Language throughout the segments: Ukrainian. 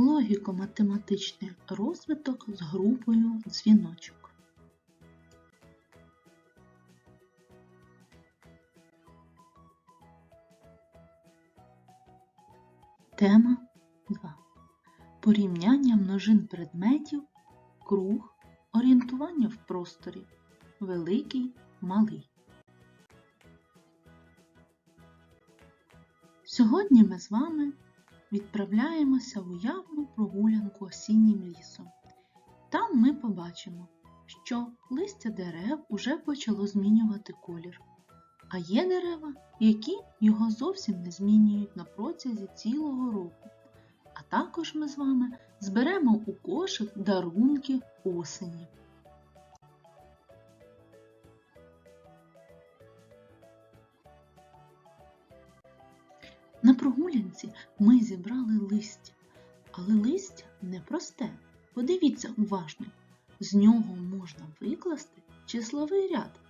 Логіко-математичний розвиток з групою дзвіночок. Тема 2. Порівняння множин предметів, круг, орієнтування в просторі, великий, малий. Сьогодні ми з вами відправляємося в уявну прогулянку осіннім лісом. Там ми побачимо, що листя дерев уже почало змінювати колір, а є дерева, які його зовсім не змінюють на протязі цілого року. А також ми з вами зберемо у кошик дарунки осені. Прогулянці ми зібрали листя, але листя не просте. Подивіться уважно, з нього можна викласти числовий ряд.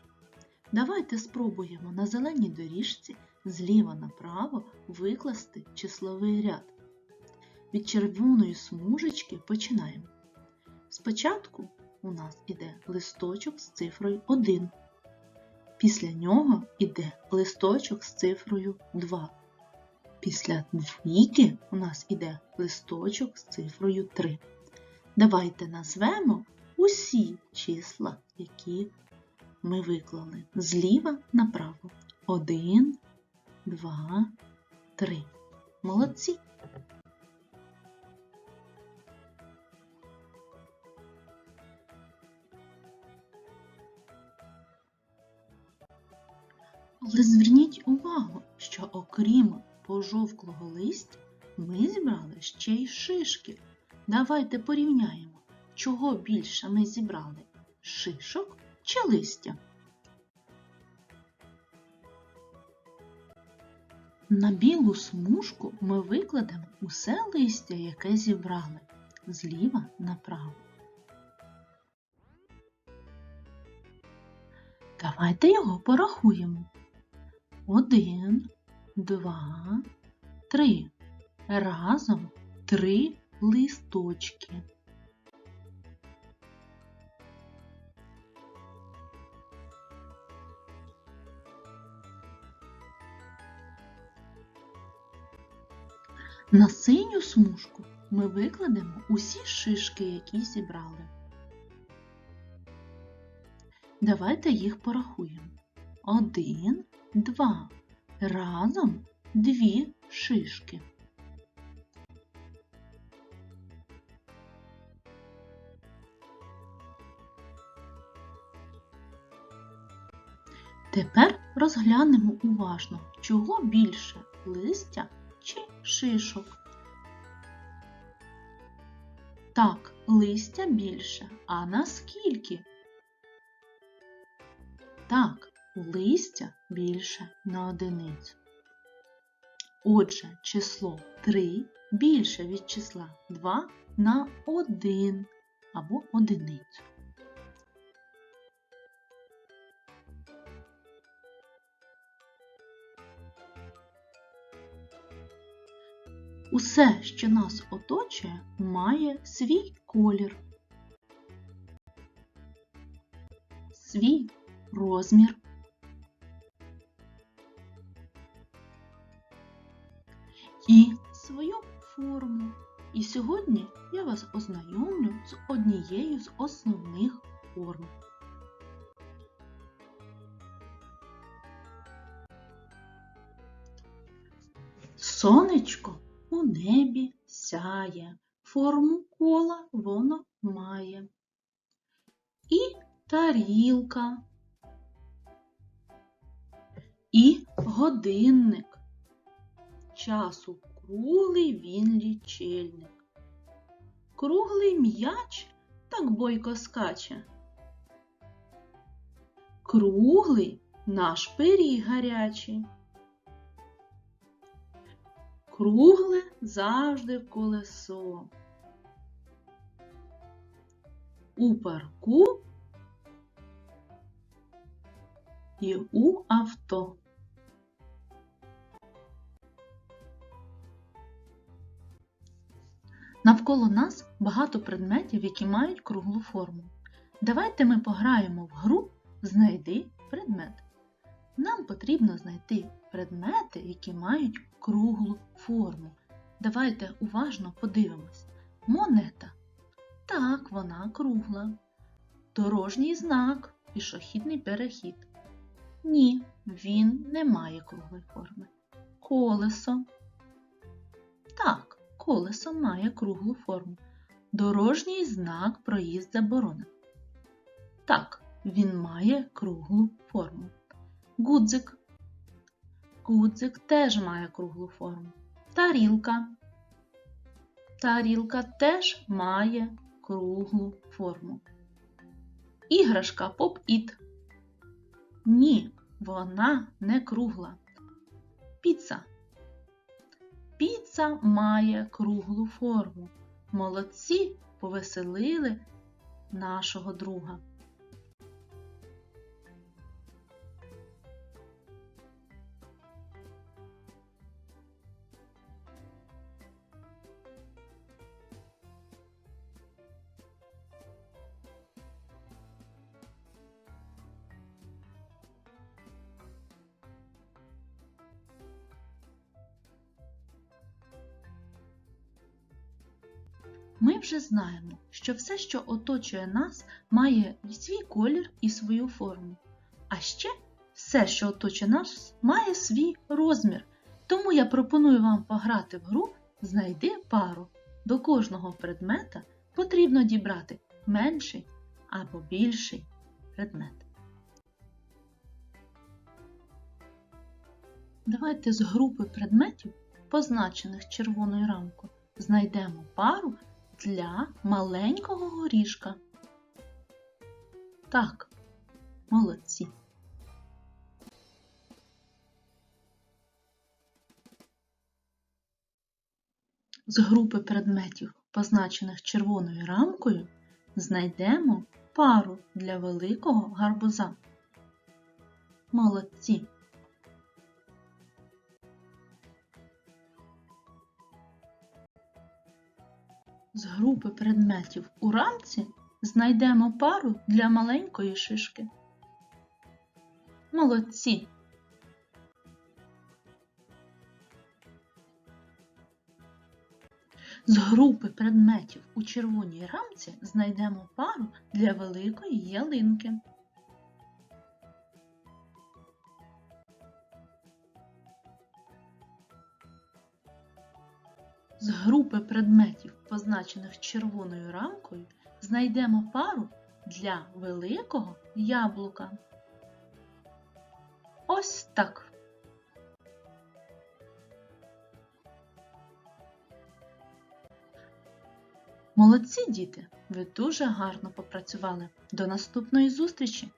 Давайте спробуємо на зеленій доріжці зліва направо викласти числовий ряд. Від червоної смужечки починаємо. Спочатку у нас іде листочок з цифрою 1. Після нього іде листочок з цифрою 2. Після двійки у нас іде листочок з цифрою 3. Давайте назвемо усі числа, які ми виклали зліва направо. 1, 2, 3. Молодці! Але зверніть увагу, що окрім пожовклого листя ми зібрали ще й шишки. Давайте порівняємо, чого більше ми зібрали шишок чи листя. На білу смужку ми викладемо усе листя, яке зібрали зліва направо. Давайте його порахуємо. Один, два, три. Разом три листочки. На синю смужку ми викладемо усі шишки, які зібрали. Давайте їх порахуємо. Один, два. Разом дві шишки. Тепер розглянемо уважно, чого більше листя чи шишок. Так, листя більше, а наскільки? Так, листя більше на одиницю. Отже, число 3 більше від числа 2 на 1 або одиницю. Усе, що нас оточує, має свій колір, свій розмір. І свою форму. І сьогодні я вас ознайомлю з однією з основних форм. Сонечко у небі сяє, форму кола воно має. І тарілка, і годинник. Часу круглий він лічильник. Круглий м'яч так бойко скаче. Круглий наш пиріг гарячий. Кругле завжди колесо. У парку і у авто. Навколо нас багато предметів, які мають круглу форму. Давайте ми пограємо в гру Знайди предмет. Нам потрібно знайти предмети, які мають круглу форму. Давайте уважно подивимось. Монета. Так, вона кругла. Дорожній знак, пішохідний перехід. Ні, він не має круглої форми. Колесо. Так, колесо має круглу форму. Дорожній знак проїзд заборонений. Так, він має круглу форму. Гудзик. Гудзик теж має круглу форму. Тарілка. Тарілка теж має круглу форму. Іграшка поп-іт. Ні, вона не кругла. Піца. Піца має круглу форму. Молодці повеселили нашого друга. Ми вже знаємо, що все, що оточує нас, має свій колір і свою форму. А ще все, що оточує нас, має свій розмір. Тому я пропоную вам пограти в гру Знайди пару. До кожного предмета потрібно дібрати менший або більший предмет. Давайте з групи предметів, позначених червоною рамкою, знайдемо пару для маленького горішка. Так, молодці. З групи предметів, позначених червоною рамкою, знайдемо пару для великого гарбуза. Молодці. З групи предметів у рамці знайдемо пару для маленької шишки. Молодці! З групи предметів у червоній рамці знайдемо пару для великої ялинки. З групи предметів, позначених червоною рамкою, знайдемо пару для великого яблука. Ось так. Молодці діти! Ви дуже гарно попрацювали. До наступної зустрічі!